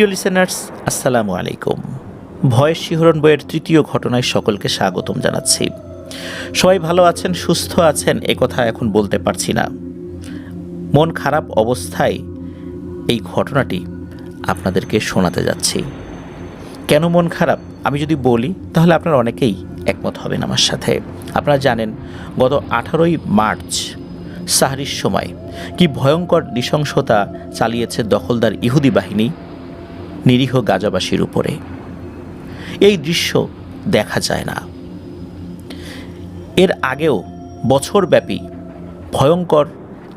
প্রিয় লিসেনার্স আসসালামু আলাইকুম। ভয়ের শিহরণ বইয়ের তৃতীয় ঘটনায় সকলকে স্বাগতম জানাচ্ছি। সবাই ভালো আছেন, সুস্থ আছেন, এ কথা এখন বলতে পারছি না। মন খারাপ অবস্থায় এই ঘটনাটি আপনাদেরকে শোনাতে যাচ্ছি। কেন মন খারাপ? আমি যদি বলি, তাহলে আপনারা অনেকেই একমত হবেন আমার সাথে। আপনারা জানেন, গত আঠারোই মার্চ, সাহারির সময় কি ভয়ঙ্কর নৃশংসতা চালিয়েছে দখলদার ইহুদি বাহিনী নিরীহ গাজাবাসীর উপরে। এই দৃশ্য দেখা যায় না। এর আগেও বছরব্যাপী ভয়ঙ্কর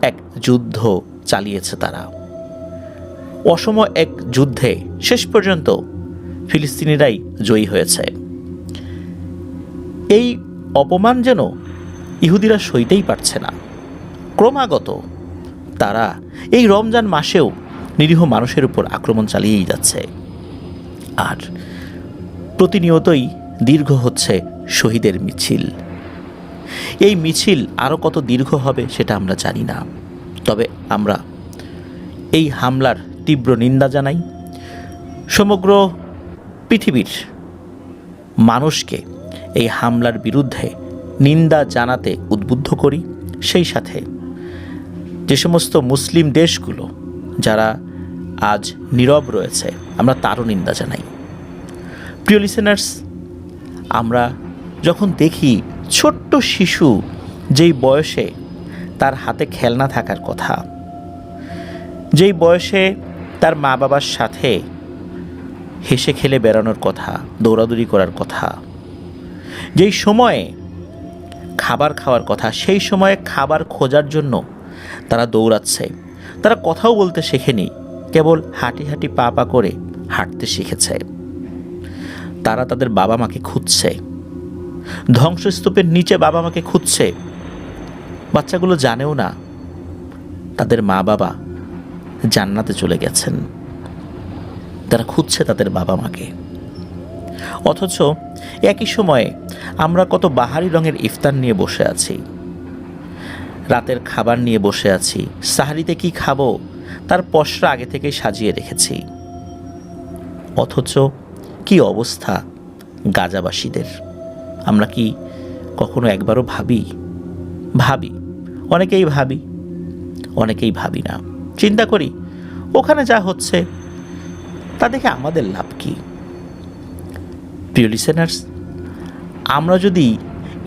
এক যুদ্ধ চালিয়েছে তারা। অসম এক যুদ্ধে শেষ পর্যন্ত ফিলিস্তিনিরাই জয়ী হয়েছে। এই অপমান যেন ইহুদিরা সইতেই পারছে না। ক্রমাগত তারা এই রমজান মাসেও নিরীহ মানুষের উপর আক্রমণ চালিয়েই যাচ্ছে। আর প্রতিনিয়তই দীর্ঘ হচ্ছে শহীদের মিছিল। এই মিছিল আরও কত দীর্ঘ হবে সেটা আমরা জানি না। তবে আমরা এই হামলার তীব্র নিন্দা জানাই। সমগ্র পৃথিবীর মানুষকে এই হামলার বিরুদ্ধে নিন্দা জানাতে উদ্বুদ্ধ করি। সেই সাথে যে সমস্ত মুসলিম দেশগুলো যারা আজ নীরব রয়েছে। আমরা তারও নিন্দা জানাই। প্রিয় লিসেনার্স আমরা যখন দেখি ছোট্ট শিশু যেই বয়সে তার হাতে খেলনা থাকার কথা, যেই বয়সে তার মা বাবার সাথে হেসে খেলে বেড়ানোর কথা, দৌড়াদৌড়ি করার কথা, যেই সময়ে খাবার খাওয়ার কথা, সেই সময়ে খাবার খোঁজার জন্য তারা দৌড়াচ্ছে তারা কথাও বলতে শেখেনি, কেবল হাঁটি হাঁটি পা পা করে হাঁটতে শিখেছে। তারা তাদের বাবা মাকে খুঁজছে। ধ্বংসস্তূপের নিচে বাবা মাকে খুঁজছে। বাচ্চাগুলো জানেও না, তাদের মা বাবা জান্নাতে চলে গেছেন। তারা খুঁজছে তাদের বাবা মাকে অথচ একই সময়ে আমরা কত বাহারি রঙের ইফতার নিয়ে বসে আছি। রাতের খাবার নিয়ে বসে আছি। সাহারিতে কি খাব? তার পশরা আগে থেকেই সাজিয়ে রেখেছি। অথচ কি অবস্থা গাজাবাসীদের? আমরা কি কখনো একবারও ভাবি? ভাবি। অনেকেই ভাবি। অনেকেই ভাবি না। চিন্তা করি, ওখানে যা হচ্ছে, তা দেখে আমাদের লাভ কি? প্রিয় লিসেনার্স আমরা যদি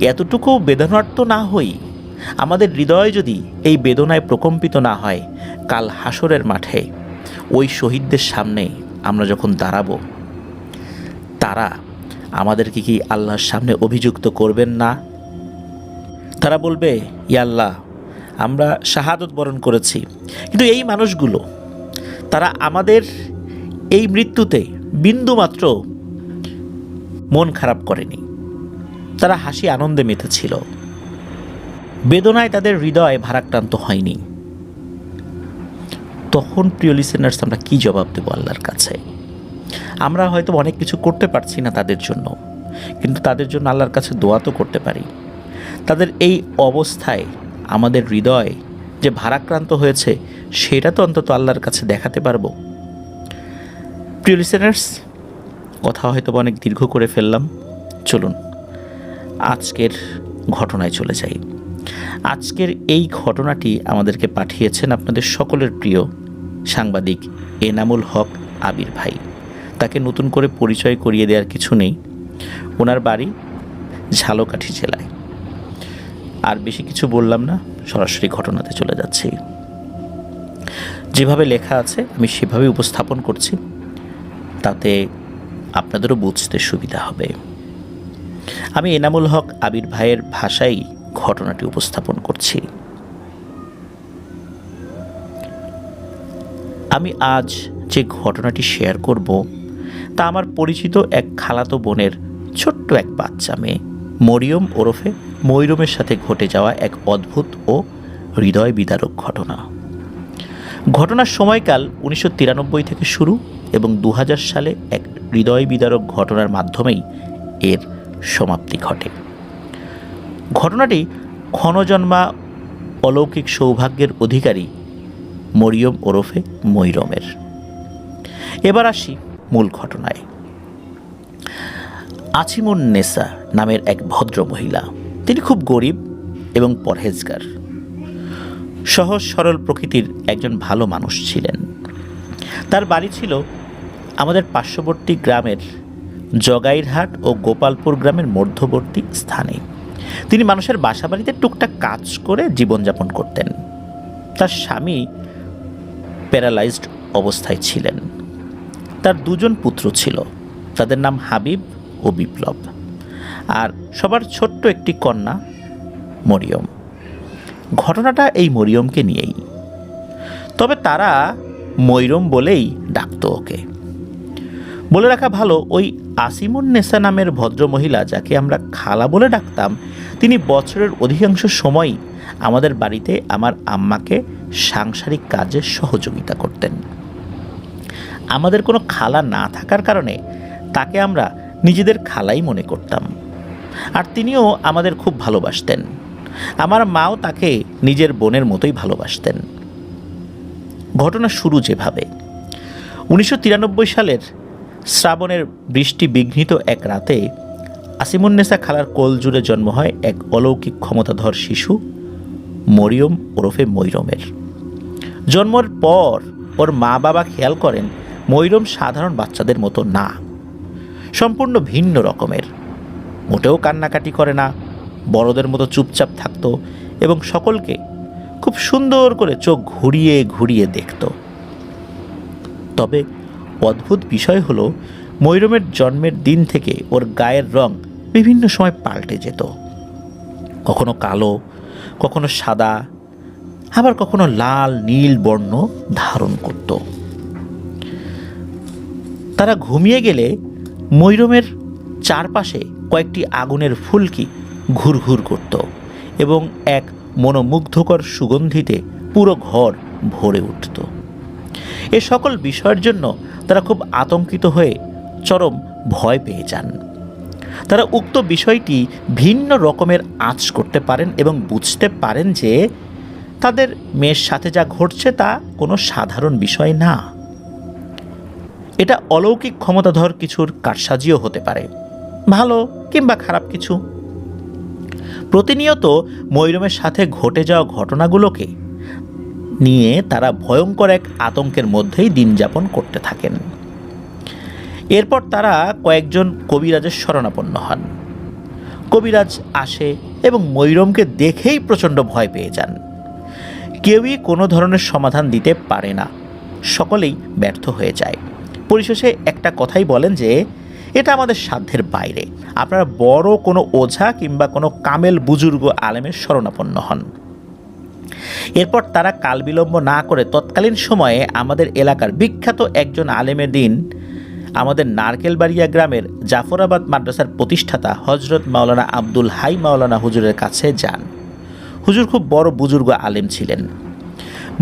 এতটুকু বেদনার্থ না হই আমাদের হৃদয় যদি এই বেদনায় প্রকম্পিত না হয়, কাল হাসরের মাঠে ওই শহীদদের সামনে আমরা যখন দাঁড়াবো, তারা আমাদেরকে কি আল্লাহর সামনে অভিযুক্ত করবেন না? তারা বলবে ইয়াল্লাহ আমরা শাহাদত বরণ করেছি। কিন্তু এই মানুষগুলো, তারা আমাদের এই মৃত্যুতে বিন্দুমাত্র মন খারাপ করেনি। তারা হাসি আনন্দে মেতেছিল। বেদনায় তাদের হৃদয় ভারাক্রান্ত হয়নি। তখন প্রিয় লিসেনার্স আমরা কী জবাব দেবো আল্লাহর কাছে? আমরা হয়তো অনেক কিছু করতে পারছি না তাদের জন্য, কিন্তু তাদের জন্য আল্লাহর কাছে দোয়া তো করতে পারি। তাদের এই অবস্থায় আমাদের হৃদয় যে ভারাক্রান্ত হয়েছে, সেটা তো অন্তত আল্লাহর কাছে দেখাতে পারব। প্রিয় লিসেনার্স কথা হয়তো অনেক দীর্ঘ করে ফেললাম। চলুন, আজকের ঘটনায় চলে যাই। আজকের এই ঘটনাটি আমাদেরকে পাঠিয়েছেন আপনাদের সকলের প্রিয় সাংবাদিক এনামুল হক আবির ভাই। তাকে নতুন করে পরিচয় করিয়ে দেওয়ার কিছু নেই। ওনার বাড়ি ঝালকাঠি জেলায়। আর বেশি কিছু বললাম না, সরাসরি ঘটনাতে চলে যাচ্ছি। যেভাবে লেখা আছে, আমি সেভাবে উপস্থাপন করছি। তাতে আপনাদেরও বুঝতে সুবিধা হবে। আমি এনামুল হক আবির ভাইয়ের ভাষায় ঘটনাটি উপস্থাপন করছি। আমি আজ যে ঘটনাটি শেয়ার করব, তা আমার পরিচিত এক খালাতো বোনের ছোট্ট এক বাচ্চা মেয়ে। মরিয়ম ওরফে ময়ূরমের সাথে ঘটে যাওয়া এক অদ্ভুত ও হৃদয় বিদারক ঘটনা। ঘটনার সময়কাল উনিশশো তিরানব্বই থেকে শুরু এবং দু হাজার সালে এক হৃদয় বিদারক ঘটনার মাধ্যমেই এর সমাপ্তি ঘটে। ঘটনাটি ক্ষণজন্মা অলৌকিক সৌভাগ্যের অধিকারী মরিয়ম ওরফে মৈরমের। এবার আসি মূল ঘটনায়। আছিমুন নেসা নামের এক ভদ্র মহিলা। তিনি খুব গরিব এবং পরহেজগার। সহজ সরল প্রকৃতির একজন ভালো মানুষ ছিলেন। তার বাড়ি ছিল আমাদের পার্শ্ববর্তী গ্রামের জগাইরহাট ও গোপালপুর গ্রামের মধ্যবর্তী স্থানে। তিনি মানুষের বাসা বাড়িতে টুকটাক কাজ করে জীবনযাপন করতেন। তার স্বামী প্যারালাইজড অবস্থায় ছিলেন। তার দুজন পুত্র ছিল, তাদের নাম হাবিব ও বিপ্লব। আর সবার ছোট্ট একটি কন্যা, মরিয়ম। ঘটনাটা এই মরিয়মকে নিয়েই। তবে তারা মৈরম বলেই ডাকত ওকে। বলে রাখা ভালো, ওই আসিমুন নেসা নামের ভদ্রমহিলা যাকে আমরা খালা বলে ডাকতাম, তিনি বছরের অধিকাংশ সময়ই আমাদের বাড়িতে আমার আম্মাকে সাংসারিক কাজে সহযোগিতা করতেন। আমাদের কোনো খালা না থাকার কারণে তাকে আমরা নিজেদের খালাই মনে করতাম। আর তিনিও আমাদের খুব ভালোবাসতেন। আমার মাও তাকে নিজের বোনের মতোই ভালোবাসতেন। ঘটনা শুরু যেভাবে। উনিশশো তিরানব্বই সালের শ্রাবণের বৃষ্টি বিঘ্নিত এক রাতে আসিমুন্নেসা খালার কোল জুড়ে জন্ম হয় এক অলৌকিক ক্ষমতাধর শিশু, মরিয়ম ওরফে মৈরমের। জন্মের পর ওর মা বাবা খেয়াল করেন মৈরম সাধারণ বাচ্চাদের মতো না। সম্পূর্ণ ভিন্ন রকমের। মোটেও কান্নাকাটি করে না, বড়দের মতো চুপচাপ থাকতো এবং সকলকে খুব সুন্দর করে চোখ ঘুরিয়ে ঘুরিয়ে দেখত। তবে অদ্ভুত বিষয় হলো, মৈরমের জন্মের দিন থেকে ওর গায়ের রং বিভিন্ন সময় পাল্টে যেত। কখনো কালো, কখনো সাদা, আবার কখনো লাল, নীল বর্ণ ধারণ করত। তারা ঘুমিয়ে গেলে মৈরমের চারপাশে কয়েকটি আগুনের ফুলকি ঘুরঘুর করত এবং এক মনোমুগ্ধকর সুগন্ধিতে পুরো ঘর ভরে উঠত। এ সকল বিষয়ের জন্য তারা খুব আতঙ্কিত হয়ে চরম ভয় পেয়ে যান। তারা উক্ত বিষয়টি ভিন্ন রকমের আঁচ করতে পারেন এবং বুঝতে পারেন যে তাদের মেয়ের সাথে যা ঘটছে তা কোনো সাধারণ বিষয় না। এটা অলৌকিক ক্ষমতাধর কিছুর কারসাজিও হতে পারে, ভালো কিংবা খারাপ কিছু। প্রতিনিয়ত মৈরমের সাথে ঘটে যাওয়া ঘটনাগুলোকে নিয়ে তারা ভয়ঙ্কর এক আতঙ্কের মধ্যেই দিন যাপন করতে থাকেন। এরপর তারা কয়েকজন কবিরাজের শরণাপন্ন হন। কবিরাজ আসে এবং ময়ূরমকে দেখেই প্রচণ্ড ভয় পেয়ে যান। কেউই কোনো ধরনের সমাধান দিতে পারে না। সকলেই ব্যর্থ হয়ে যায়। পরিশেষে একটা কথাই বলেন যে, এটা আমাদের সাধ্যের বাইরে। আপনারা বড় কোনো ওঝা কিংবা কোনো কামেল বুজুর্গ আলেমের শরণাপন্ন হন। এরপর তারা কাল বিলম্ব না করে তৎকালীন সময়ে আমাদের এলাকার বিখ্যাত একজন আলেমের দিন, আমাদের নারকেলবাড়িয়া গ্রামের জাফরাবাদ মাদ্রাসার প্রতিষ্ঠাতা হজরত মাওলানা আব্দুল হাই মাওলানা হুজুরের কাছে যান। হুজুর খুব বড় বুজুর্গ আলেম ছিলেন।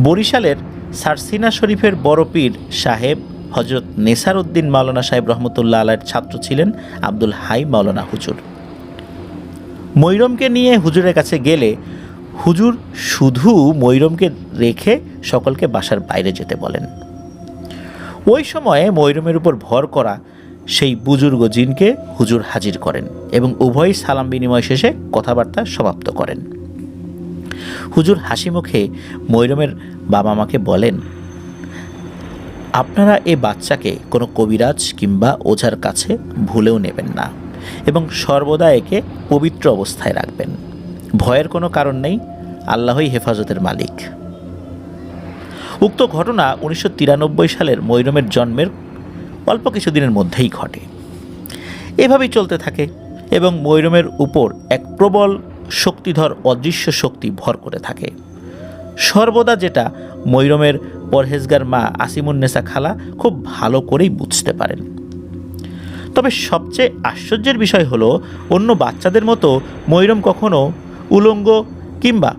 বরিশালের সারসিনা শরীফের বড় পীর সাহেব হজরত নেসার উদ্দিন মাওলানা সাহেব রহমতুল্লাহ আলার ছাত্র ছিলেন আব্দুল হাই মাওলানা হুজুর। মৈরমকে নিয়ে হুজুরের কাছে গেলে হুজুর শুধু মৈরমকে রেখে সকলকে বাসার বাইরে যেতে বলেন। ওই সময়ে মৈরমের উপর ভর করা সেই বুজুর্গ জিনকে হুজুর হাজির করেন এবং উভয়ই সালাম বিনিময় শেষে কথাবার্তা সমাপ্ত করেন। হুজুর হাসি মুখে মৈরমের বাবা মাকে বলেন, আপনারা এ বাচ্চাকে কোনো কবিরাজ কিংবা ওঝার কাছে ভুলেও নেবেন না এবং সর্বদা একে পবিত্র অবস্থায় রাখবেন। ভয়ের কোনো কারণ নেই, আল্লাহই হেফাজতের মালিক। উক্ত ঘটনা উনিশশো তিরানব্বই সালের মৈরমের জন্মের অল্প কিছুদিনের মধ্যেই ঘটে। এভাবেই চলতে থাকে এবং মৈরমের উপর এক প্রবল শক্তিধর অদৃশ্য শক্তি ভর করে থাকে। সর্বদা যেটা মৈরমের পরহেজগার মা আসিমুন্নেসা খালা খুব ভালো করেই বুঝতে পারেন। তবে সবচেয়ে আশ্চর্যের বিষয় হলো, অন্য বাচ্চাদের মতো মৈরম কখনো উলঙ্গ কিংবা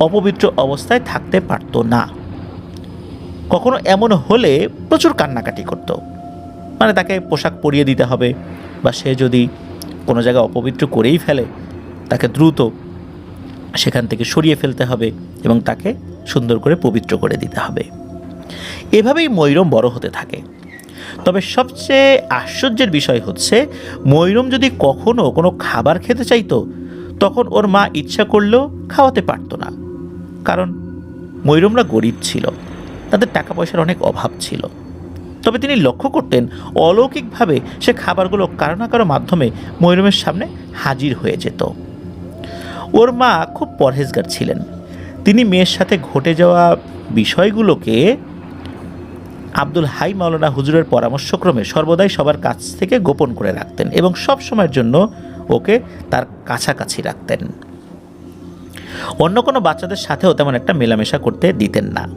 অপবিত্র অবস্থায় থাকতে পারত না। কখনো এমন হলে প্রচুর কান্নাকাটি করত। মানে তাকে পোশাক পরিয়ে দিতে হবে বা সে যদি কোনো জায়গায় অপবিত্র করেই ফেলে, তাকে দ্রুত সেখান থেকে সরিয়ে ফেলতে হবে এবং তাকে সুন্দর করে পবিত্র করে দিতে হবে। এভাবেই ময়ূরম বড় হতে থাকে। তবে সবচেয়ে আশ্চর্যের বিষয় হচ্ছে ময়ূরম যদি কখনও কোনো খাবার খেতে চাইতো তখন ওর মা ইচ্ছা করলেও খাওয়াতে পারতো না। কারণ ময়ূরমরা গরিব ছিল, তাদের টাকা পয়সার অনেক অভাব ছিল। তবে তিনি লক্ষ্য করতেন, অলৌকিকভাবে সে খাবারগুলো কারও না কারও মাধ্যমে ময়ূরমের সামনে হাজির হয়ে যেত। ওর মা খুব পরহেজগার ছিলেন। তিনি মেয়ের সাথে ঘটে যাওয়া বিষয়গুলোকে আব্দুল হাই মাওলানা হুজুরের পরামর্শক্রমে সর্বদাই সবার কাছ থেকে গোপন করে রাখতেন এবং সব সময়ের জন্য ওকে তার কাছাকাছি রাখতেন। অন্য কোনো বাচ্চাদের সাথেও তেমন একটা মেলামেশা করতে দিতেন না।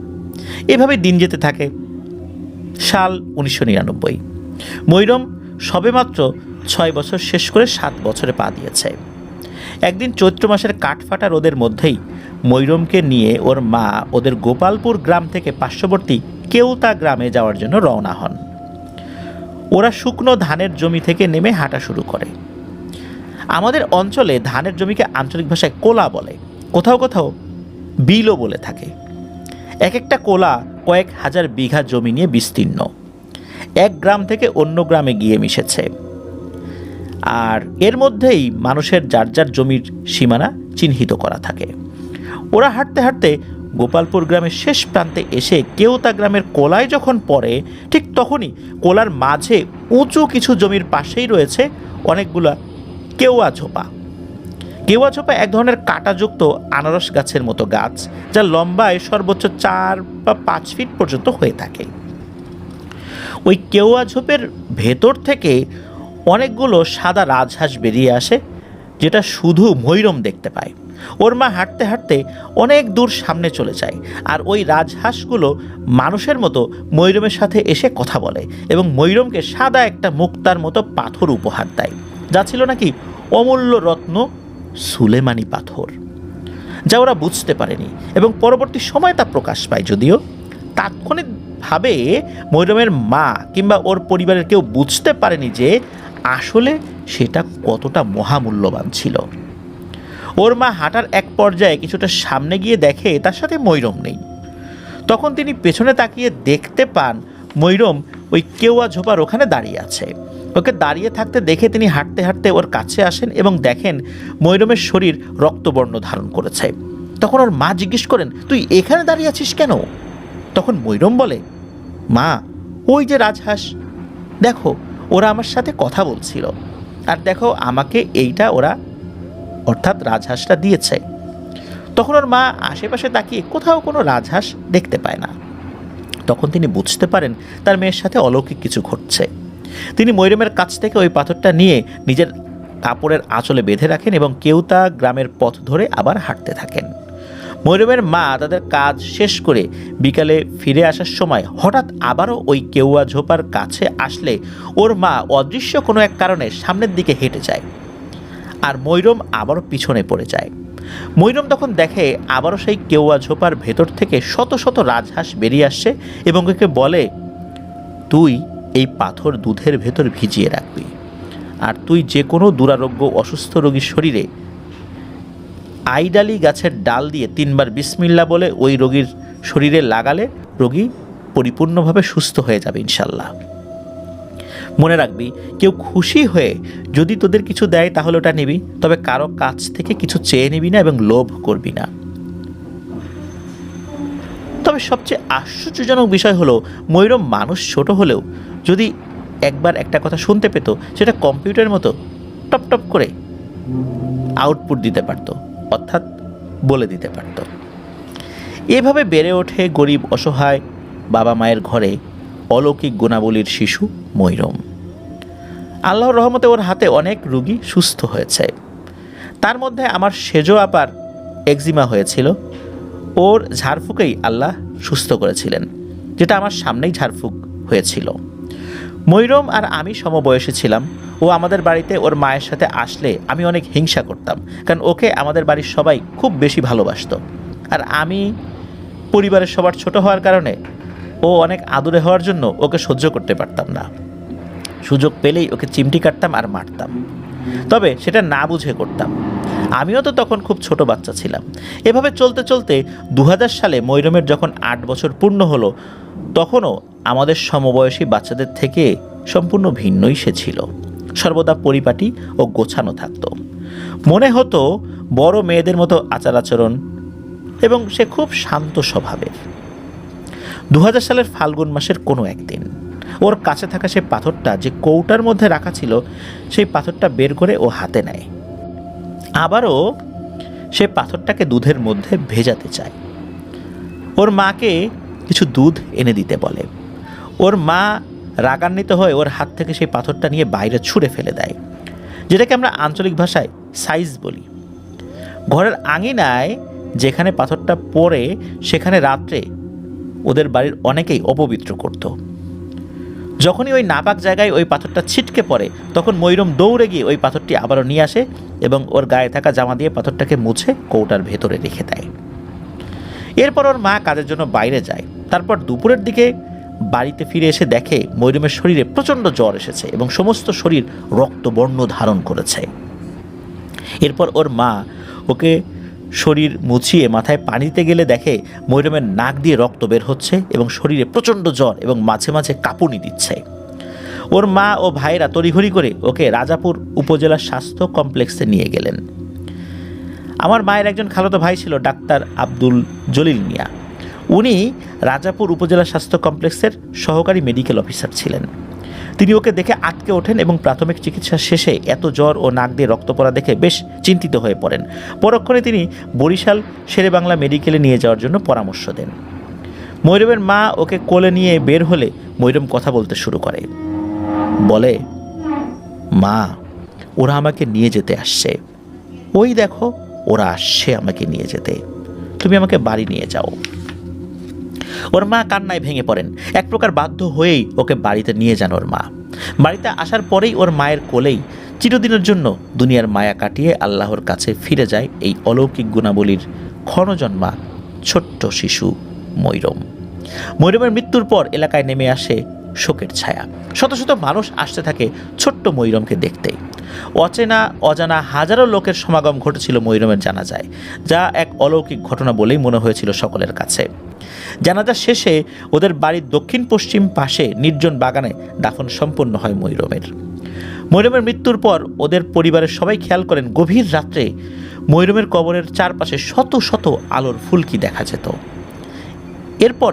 এভাবে দিন যেতে থাকে। সাল উনিশশো নিরানব্বই। মৈরম সবেমাত্র ছয় বছর শেষ করে সাত বছরে পা দিয়েছে। একদিন চৈত্র মাসের কাঠফাটা রোদের মধ্যেই মৈরমকে নিয়ে ওর মা ওদের গোপালপুর গ্রাম থেকে পার্শ্ববর্তী কেউতা গ্রামে যাওয়ার জন্য রওনা হন। ওরা শুকনো ধানের জমি থেকে নেমে হাঁটা শুরু করে। আমাদের অঞ্চলে ধানের জমিকে আঞ্চলিক ভাষায় কোলা বলে। কোথাও কোথাও বিলও বলে থাকে। এক একটা কোলা কয়েক হাজার বিঘা জমি নিয়ে বিস্তীর্ণ। এক গ্রাম থেকে অন্য গ্রামে গিয়ে মিশেছে। আর এর মধ্যেই মানুষের যার যার জমির সীমানা চিহ্নিত করা থাকে। ওরা হাঁটতে হাঁটতে গোপালপুর গ্রামের শেষ প্রান্তে এসে কেউতা গ্রামের কোলায় যখন পড়ে, ঠিক তখনই কোলার মাঝে উঁচু কিছু জমির পাশেই রয়েছে অনেকগুলা কেওয়া ঝোপা। কেওয়া ঝোপা এক ধরনের কাঁটাযুক্ত আনারস গাছের মতো গাছ যা লম্বায় সর্বোচ্চ চার বা পাঁচ ফিট পর্যন্ত হয়ে থাকে। ওই কেওয়া ঝোপের ভেতর থেকে অনেকগুলো সাদা রাজহাঁস বেরিয়ে আসে, যেটা শুধু ময়ূরম দেখতে পায়। ওর মা হাঁটতে হাঁটতে অনেক দূর সামনে চলে যায় আর ওই রাজহাঁসগুলো মানুষের মতো ময়ূরমের সাথে এসে কথা বলে এবং ময়ূরমকে সাদা একটা মুক্তার মতো পাথর উপহার দেয়। যা ছিল নাকি অমূল্য রত্ন সুলেমানি পাথর, যা ওরা বুঝতে পারেনি এবং পরবর্তী সময় তা প্রকাশ পায়। যদিও তাৎক্ষণিকভাবে মৈরমের মা কিংবা ওর পরিবারের কেউ বুঝতে পারেনি যে আসলে সেটা কতটা মহামূল্যবান ছিল। ওর মা হাঁটার এক পর্যায়ে কিছুটা সামনে গিয়ে দেখে তার সাথে মৈরম নেই। তখন তিনি পেছনে তাকিয়ে দেখতে পান মৈরম ওই কেওয়া ঝোপার ওখানে দাঁড়িয়ে আছে। ওকে দাঁড়িয়ে থাকতে দেখে তিনি হাঁটতে হাঁটতে ওর কাছে আসেন এবং দেখেন মৈরমের শরীর রক্তবর্ণ ধারণ করেছে। তখন ওর মা জিজ্ঞেস করেন, তুই এখানে দাঁড়িয়ে আছিস কেন? তখন মৈরম বলে, মা, ওই যে রাজহাঁস। দেখো, ওরা আমার সাথে কথা বলছিল। আর দেখো, আমাকে এইটা ওরা, অর্থাৎ রাজহাঁসটা দিয়েছে। তখন ওর মা আশেপাশে তাকিয়ে কোথাও কোনো রাজহাঁস দেখতে পায় না। তখন তিনি বুঝতে পারেন তার মেয়ের সাথে অলৌকিক কিছু ঘটছে। তিনি মৈরমের কাছ থেকে ওই পাথরটা নিয়ে নিজের কাপড়ের আঁচলে বেঁধে রাখেন এবং কেউ তা গ্রামের পথ ধরে আবার হাঁটতে থাকেন। মৈরমের মা তাদের কাজ শেষ করে বিকালে ফিরে আসার সময় হঠাৎ আবারও ওই কেউয়া ঝোপার কাছে আসলে ওর মা অদৃশ্য কোনো এক কারণে সামনের দিকে হেঁটে যায় আর মৈরম আবারও পিছনে পড়ে যায়। মৈরম তখন দেখে আবারও সেই কেওয়া ঝোপার ভেতর থেকে শত শত রাজহাঁস বেরিয়ে আসছে এবং ওকে বলে, তুই এই পাথর দুধের ভেতর ভিজিয়ে রাখবি। আর তুই যে কোনো দুরারোগ্য অসুস্থ রোগীর শরীরে আইডালি গাছের ডাল দিয়ে তিনবার বিসমিল্লা বলে ওই রোগীর শরীরে লাগালে রোগী পরিপূর্ণভাবে সুস্থ হয়ে যাবে ইনশাল্লাহ। মনে রাখবি, কেউ খুশি হয়ে যদি তোদের কিছু দেয় তাহলে ওটা নিবি, তবে কারও কাছ থেকে কিছু চেয়ে নিবি না এবং লোভ করবি না। তবে সবচেয়ে আশ্চর্যজনক বিষয় হলো, ময়ূরম মানুষ ছোট হলেও যদি একবার একটা কথা শুনতে পেত, সেটা কম্পিউটারের মতো টপ টপ করে আউটপুট দিতে পারত, অর্থাৎ বলে দিতে পারত। এভাবে বেড়ে ওঠে গরিব অসহায় বাবা মায়ের ঘরে অলৌকিক গুণাবলীর শিশু মৈরম। আল্লাহর রহমতে ওর হাতে অনেক রুগী সুস্থ হয়েছে। তার মধ্যে আমার সেজো আপার একজিমা হয়েছিল। ওর ঝাড়ফুঁকেই আল্লাহ সুস্থ করেছিলেন, যেটা আমার সামনেই ঝাড়ফুঁক হয়েছিল। মৈরম আর আমি সমবয়সী ছিলাম। ও আমাদের বাড়িতে ওর মায়ের সাথে আসলে আমি অনেক হিংসা করতাম, কারণ ওকে আমাদের বাড়ির সবাই খুব বেশি ভালোবাসতো। আর আমি পরিবারের সবার ছোট হওয়ার কারণে ও অনেক আদুরে হওয়ার জন্য ওকে সহ্য করতে পারতাম না। সুযোগ পেলেই ওকে চিমটি কাটতাম আর মারতাম। তবে সেটা না বুঝে করতাম। আমিও তো তখন খুব ছোট বাচ্চা ছিলাম। এভাবে চলতে চলতে দু হাজার সালে মৈরমের যখন আট বছর পূর্ণ হলো তখনও আমাদের সমবয়সী বাচ্চাদের থেকে সম্পূর্ণ ভিন্নই সে ছিল। সর্বদা পরিপাটি ও গোছানো থাকতো। মনে হতো বড় মেয়েদের মতো আচার আচরণ এবং সে খুব শান্ত স্বভাবের দু হাজার সালের ফাল্গুন মাসের কোনো একদিন ওর কাছে থাকা সেই পাথরটা যে কৌটার মধ্যে রাখা ছিল, সেই পাথরটা বের করে ও হাতে নেয়। আবারও সে পাথরটাকে দুধের মধ্যে ভেজাতে চায়। ওর মাকে কিছু দুধ এনে দিতে বলে। ওর মা রাগান্বিত হয়ে ওর হাত থেকে সেই পাথরটা নিয়ে বাইরে ছুঁড়ে ফেলে দেয়, যেটাকে আমরা আঞ্চলিক ভাষায় সাইজ বলি। ঘরের আঙিনায় যেখানে পাথরটা পড়ে, সেখানে রাত্রে ওদের বাড়ির অনেকেই অপবিত্র করত। যখনই ওই নাপাক জায়গায় ওই পাথরটা ছিটকে পড়ে, তখন ময়ূরম দৌড়ে গিয়ে ওই পাথরটি আবারও নিয়ে আসে এবং ওর গায়ে থাকা জামা দিয়ে পাথরটাকে মুছে কৌটার ভেতরে রেখে দেয়। এরপর ওর মা কাজের জন্য বাইরে যায়। তারপর দুপুরের দিকে বাড়িতে ফিরে এসে দেখে ময়ূরমের শরীরে প্রচণ্ড জ্বর এসেছে এবং সমস্ত শরীর রক্তবর্ণ ধারণ করেছে। এরপর ওর মা ওকে শরীর মুছিয়ে মাথায় পানিতে গেলে দেখে ময়ূরমের নাক দিয়ে রক্ত বের হচ্ছে এবং শরীরে প্রচণ্ড জ্বর এবং মাঝে মাঝে কাঁপুনি দিচ্ছে। ওর মা ও ভাইরা তড়িঘড়ি করে ওকে রাজাপুর উপজেলা স্বাস্থ্য কমপ্লেক্সে নিয়ে গেলেন। আমার মায়ের একজন খালাতো ভাই ছিল ডাক্তার আব্দুল জলিল মিয়া। উনি রাজাপুর উপজেলা স্বাস্থ্য কমপ্লেক্সের সহকারী মেডিকেল অফিসার ছিলেন। তিনি ওকে দেখে আটকে ওঠেন এবং প্রাথমিক চিকিৎসা শেষে এত জ্বর ও নাক দিয়ে রক্ত পড়া দেখে বেশ চিন্তিত হয়ে পড়েন। পরক্ষণে তিনি বরিশাল শেরেবাংলা মেডিকেলে নিয়ে যাওয়ার জন্য পরামর্শ দেন। মৈরমের মা ওকে কোলে নিয়ে বের হলে মৈরম কথা বলতে শুরু করে। বলে, মা, ওরা আমাকে নিয়ে যেতে আসছে। ওই দেখো, ওরা আসছে আমাকে নিয়ে যেতে। তুমি আমাকে বাড়ি নিয়ে যাও। ওর মা কান্নায় ভেঙে পড়েন। এক প্রকার বাধ্য হয়েই ওকে বাড়িতে নিয়ে যান ওর মা। বাড়িতে আসার পরেই ওর মায়ের কোলেই চিরদিনের জন্য দুনিয়ার মায়া কাটিয়ে আল্লাহর কাছে ফিরে যায় এই অলৌকিক গুণাবলীর ক্ষণজন্মা ছোট্ট শিশু মৈরম। মৈরমের মৃত্যুর পর এলাকায় নেমে আসে শোকের ছায়া। শত শত মানুষ আসতে থাকে ছোট্ট মৈরমকে দেখতে। অচেনা, অজানা হাজারো লোকের সমাগম ঘটেছিল মৈরমের জানাজায়, যা এক অলৌকিক ঘটনা বলেই মনে হয়েছিল সকলের কাছে। জানাজা শেষে ওদের বাড়ির দক্ষিণ পশ্চিম পাশে নির্জন বাগানে দাফন সম্পন্ন হয় মৈরমের। মৈরমের মৃত্যুর পর ওদের পরিবারের সবাই খেয়াল করেন গভীর রাত্রে মৈরমের কবরের চারপাশে শত শত আলোর ফুলকি দেখা যেত। এরপর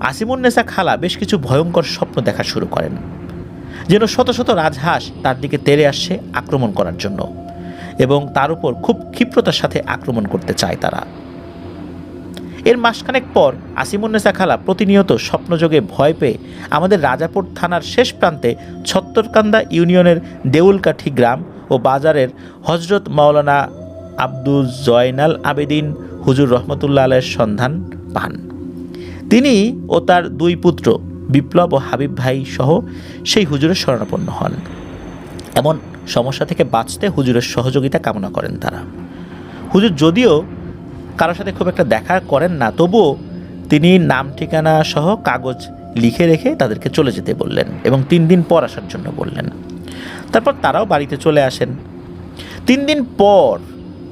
আসিমুন্নেসা খালা বেশ কিছু ভয়ঙ্কর স্বপ্ন দেখা শুরু করেন। যেন শত শত রাজহাঁস তার দিকে তেড়ে আসছে আক্রমণ করার জন্য এবং তার উপর খুব ক্ষিপ্রতার সাথে আক্রমণ করতে চায় তারা। এর মাসখানেক পর আসিমুন্নেসা খালা প্রতিনিয়ত স্বপ্নযোগে ভয় পেয়ে আমাদের রাজাপুর থানার শেষ প্রান্তে ছত্তরকান্দা ইউনিয়নের দেউলকাঠি গ্রাম ও বাজারের হজরত মাওলানা আব্দুল জয়নাল আবেদিন হুজুর রহমতুল্লাহ আলের সন্ধান পান। তিনি ও তার দুই পুত্র বিপ্লব ও হাবিব ভাই সহ সেই হুজুরের শরণাপন্ন হন। এমন সমস্যা থেকে বাঁচতে হুজুরের সহযোগিতা কামনা করেন তারা। হুজুর যদিও কারোর সাথে খুব একটা দেখা করেন না, তবুও তিনি নাম, ঠিকানা সহ কাগজ লিখে রেখে তাদেরকে চলে যেতে বললেন এবং তিন দিন পর আসার জন্য বললেন। তারপর তারাও বাড়িতে চলে আসেন। তিন দিন পর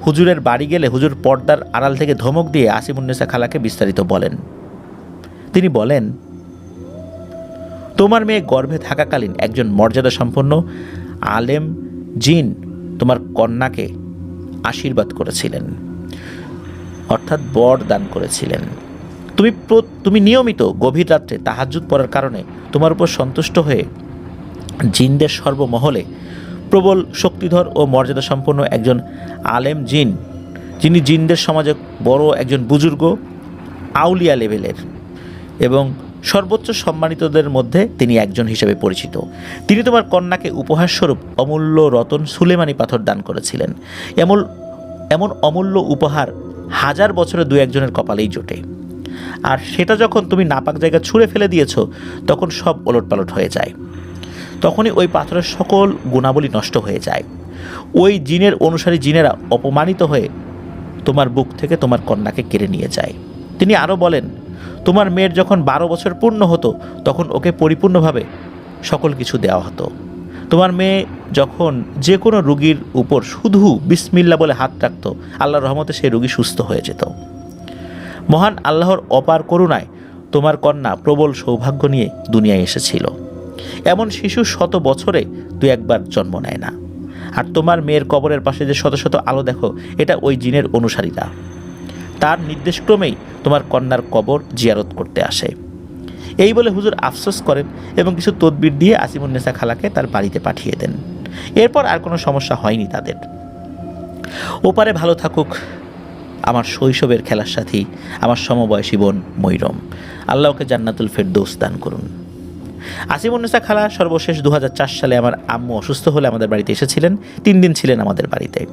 হুজুরের বাড়ি গেলে হুজুর পর্দার আড়াল থেকে ধমক দিয়ে আসিমুন্নেসা খালাকে বিস্তারিত বলেন। তিনি বলেন তোমার মেয়ে গর্ভে থাকাকালীন একজন মর্যাদা সম্পন্ন আলেম জিন তোমার কন্যাকে আশীর্বাদ করেছিলেন, অর্থাৎ বর দান করেছিলেন। তুমি তুমি নিয়মিত গভীর রাত্রে তাহাজ্জুদ পড়ার কারণে তোমার উপর সন্তুষ্ট হয়ে জিনদের সর্বমহলে প্রবল শক্তিধর ও মর্যাদা সম্পন্ন একজন আলেম জিন, যিনি জিনদের সমাজে বড় একজন বুজুর্গ আউলিয়া লেভেলের এবং সর্বোচ্চ সম্মানিতদের মধ্যে তিনি একজন হিসেবে পরিচিত। তিনি তোমার কন্যাকে উপহারস্বরূপ অমূল্য রতন সুলেমানি পাথর দান করেছিলেন। এমন এমন অমূল্য উপহার হাজার বছরে দু একজনের কপালেই জোটে। আর সেটা যখন তুমি নাপাক জায়গা ছুঁড়ে ফেলে দিয়েছ, তখন সব ওলটপালট হয়ে যায়। তখনই ওই পাথরের সকল গুণাবলী নষ্ট হয়ে যায়। ওই জিনের অনুসারী জিনেরা অপমানিত হয়ে তোমার বুক থেকে তোমার কন্যাকে কেড়ে নিয়ে যায়। তিনি আরও বলেন তোমার মেয়ের যখন বারো বছর পূর্ণ হতো, তখন ওকে পরিপূর্ণভাবে সকল কিছু দেওয়া হতো। তোমার মেয়ে যখন যে কোনো রুগীর উপর শুধু বিসমিল্লা বলে হাত রাখত, আল্লাহর রহমতে সেই রুগী সুস্থ হয়ে যেত। মহান আল্লাহর অপার করুণায় তোমার কন্যা প্রবল সৌভাগ্য নিয়ে দুনিয়ায় এসেছিল। এমন শিশু শত বছরে দু একবার জন্ম নেয় না। আর তোমার মেয়ের কবরের পাশে যে শত শত আলো দেখো, এটা ওই জিনের অনুসারীরা। তার নির্দেশক্রমেই তোমার কন্যার কবর জিয়ারত করতে আসে। এই বলে হুজুর আফসোস করেন এবং কিছু তদবির দিয়ে আসিমুন্নেসা খালাকে তার বাড়িতে পাঠিয়ে দেন। এরপর আর কোনো সমস্যা হয়নি তাদের। ওপারে ভালো থাকুক, আমার শৈশবের খেলার সাথী, আমার সমবয়সী বোন মৈরম। আল্লাহকে জান্নাতুল ফেরদৌস দান করুন। আসিমুন্নেসা খালা সর্বশেষ দু হাজার চার সালে আমার আম্মু অসুস্থ হলে আমাদের বাড়িতে এসেছিলেন। তিন দিন ছিলেন আমাদের বাড়িতে।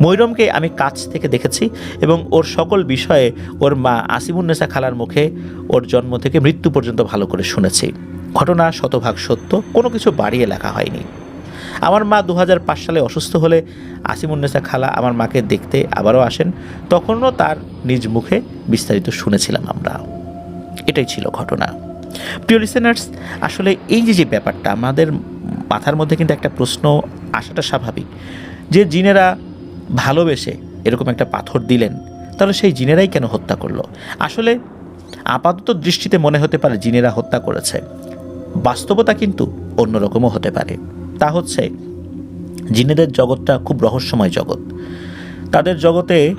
মৈরমকে আমি কাছ থেকে দেখেছি এবং ওর সকল বিষয়ে ওর মা আসিমুন্নেসা খালার মুখে ওর জন্ম থেকে মৃত্যু পর্যন্ত ভালো করে শুনেছি। ঘটনা শতভাগ সত্য, কোনো কিছু বাড়িয়ে লেখা হয়নি। আমার মা দু হাজার পাঁচ সালে অসুস্থ হলে আসিমুন্নেসা খালা আমার মাকে দেখতে আবারও আসেন। তখনও তার নিজ মুখে বিস্তারিত শুনেছিলাম আমরা। এটাই ছিল ঘটনা। প্রিয় লিসেনার্স আসলে এই যে যে ব্যাপারটা, আমাদের মাথার মধ্যে কিন্তু একটা প্রশ্ন আসাটা স্বাভাবিক। যে জিনেরা ভালোবেসে এরকম একটা পাথর দিলেন, তাহলে সেই জিনেরাই কেন হত্যা করল? আসলে আপাতত দৃষ্টিতে মনে হতে পারে জিনেরা হত্যা করেছে। বাস্তবতা কিন্তু অন্যরকমও হতে পারে। তা হচ্ছে, জিনেদের জগৎটা খুব রহস্যময় জগৎ। তাদের জগতে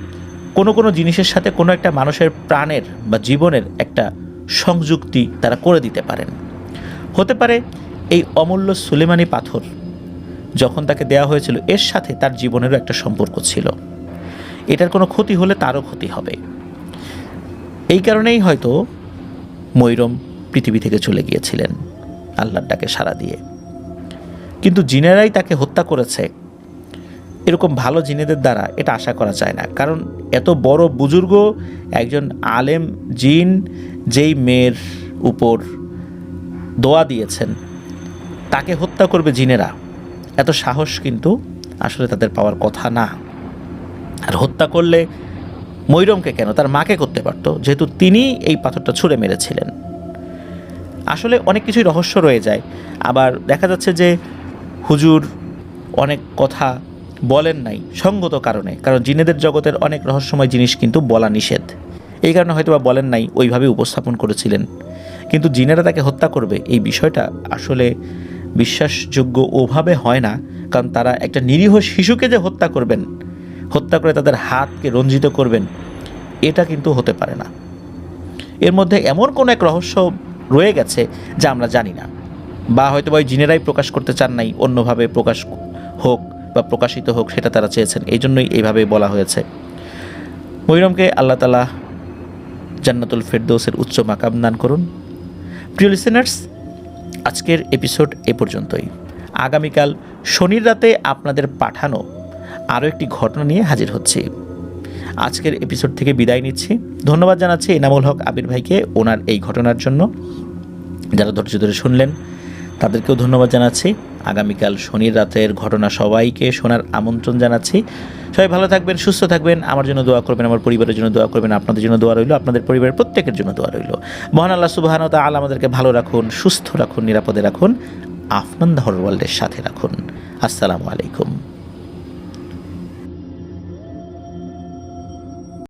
কোনো কোনো জিনিসের সাথে কোনো একটা মানুষের প্রাণের বা জীবনের একটা সংযুক্তি তারা করে দিতে পারেন। হতে পারে এই অমূল্য সুলেমানি পাথর, যখন তাকে দেওয়া হয়েছিল, এর সাথে তার জীবনেরও একটা সম্পর্ক ছিল। এটার কোনো ক্ষতি হলে তারও ক্ষতি হবে। এই কারণেই হয়তো মৈরম পৃথিবী থেকে চলে গিয়েছিলেন, আল্লাহর ডাকে সাড়া দিয়ে। কিন্তু জিনেরাই তাকে হত্যা করেছে এরকম ভালো জিনেদের দ্বারা এটা আশা করা যায় না। কারণ এত বড় বুজুর্গ, একজন আলেম জিন যেই মেয়ের উপর দোয়া দিয়েছেন, তাকে হত্যা করবে জিনেরা। এত সাহস কিন্তু আসলে তাদের পাওয়ার কথা না। আর হত্যা করলে মৈরমকে কেন? তার মাকে করতে পারতো, যেহেতু তিনি এই পাথরটা ছুঁড়ে মেরেছিলেন। আসলে অনেক কিছুই রহস্য রয়ে যায়। আবার দেখা যাচ্ছে যে হুজুর অনেক কথা বলেন নাই, সঙ্গত কারণে, কারণ জিনেদের জগতের অনেক রহস্যময় জিনিস কিন্তু বলা নিষেধ। এই কারণে হয়তো বা বলেন নাই ওইভাবে উপস্থাপন করেছিলেন। কিন্তু জিনেরা তাকে হত্যা করবে, এই বিষয়টা আসলে বিশ্বাসযোগ্য ওভাবে হয় না, কারণ তারা একটা নিরীহ শিশুকে যে হত্যা করবেন, হত্যা করে তাদের হাতকে রঞ্জিত করবেন, এটা কিন্তু হতে পারে না। এর মধ্যে এমন কোন এক রহস্য রয়ে গেছে যা আমরা জানি না, বা হয়তো বা ওই জিনেরাই প্রকাশ করতে চান নাই, অন্যভাবে প্রকাশ হোক বা প্রকাশিত হোক, সেটা তারা চেয়েছেন। এই জন্যই এইভাবে বলা হয়েছে। মৈরমকে আল্লাহ তালা জান্নাতুল ফেরদৌসের উচ্চ মাকাম দান করুন। প্রিয় লিসেনার্স আজকের এপিসোড এ পর্যন্তই। আগামীকাল শনির রাতে আপনাদের পাঠানো আরও একটি ঘটনা নিয়ে হাজির হচ্ছি। আজকের এপিসোড থেকে বিদায় নিচ্ছি। ধন্যবাদ জানাচ্ছি এনামুল হক আবির ভাইকে ওনার এই ঘটনার জন্য। যারা ধৈর্য ধরে শুনলেন তাদেরকেও ধন্যবাদ জানাচ্ছি। আগামীকাল শনির রাতের ঘটনা সবাইকে শোনার আমন্ত্রণ জানাচ্ছি। সবাই ভালো থাকবেন, সুস্থ থাকবেন। আমার জন্য দোয়া করবেন, আমার পরিবারের জন্য দোয়া করবেন, আপনাদের জন্য দোয়া রইল, আপনাদের পরিবারের প্রত্যেকের জন্য দোয়া রইল। মহান আল্লাহ সুবাহান আল আমাদেরকে ভালো রাখুন, সুস্থ রাখুন, নিরাপদে রাখুন, আফনান ওয়ার্ল্ডের সাথে রাখুন। আসসালামু আলাইকুম।